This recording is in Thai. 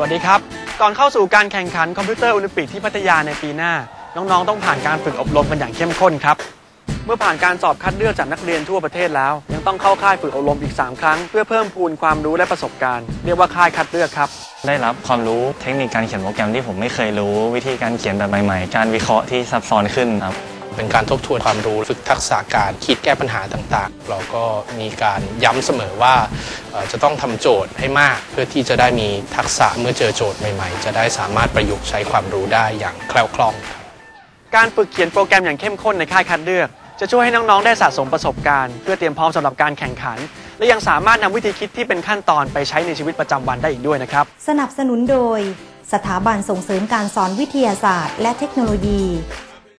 สวัสดีครับ ก่อนเข้าสู่การแข่งขันคอมพิวเตอร์โอลิมปิกที่พัทยาในปีหน้า น้องๆ ต้องผ่านการฝึกอบรมกันอย่างเข้มข้นครับ เมื่อผ่านการสอบคัดเลือกจากนักเรียนทั่วประเทศแล้ว ยังต้องเข้าค่ายฝึกอบรมอีก 3 ครั้ง เพื่อเพิ่มพูนความรู้และประสบการณ์ เรียกว่าค่ายคัดเลือกครับได้รับความรู้เทคนิคการเขียนโปรแกรมที่ผมไม่เคยรู้ วิธีการเขียนแบบใหม่ๆ การวิเคราะห์ที่ซับซ้อนขึ้นครับ เป็นการทบทวนความรู้ฝึกทักษะการคิดแก้ปัญหาต่างๆ เราก็มีการย้ำเสมอว่าเอ่อจะต้องทำโจทย์ให้มากเพื่อที่จะได้มีทักษะเมื่อเจอโจทย์ใหม่ๆ จะได้สามารถประยุกต์ใช้ความรู้ได้อย่างแคล่วคล่องครับการฝึกเขียนโปรแกรมอย่างเข้มข้นในค่ายคัดเลือก จะช่วยให้น้องๆได้สะสมประสบการณ์ เพื่อเตรียมพร้อมสำหรับการแข่งขัน และยังสามารถนำวิธีคิดที่เป็นขั้นตอนไปใช้ในชีวิตประจำวันได้อีกด้วยนะครับสนับสนุนโดย สถาบันส่งเสริมการสอนวิทยาศาสตร์ และเทคโนโลยี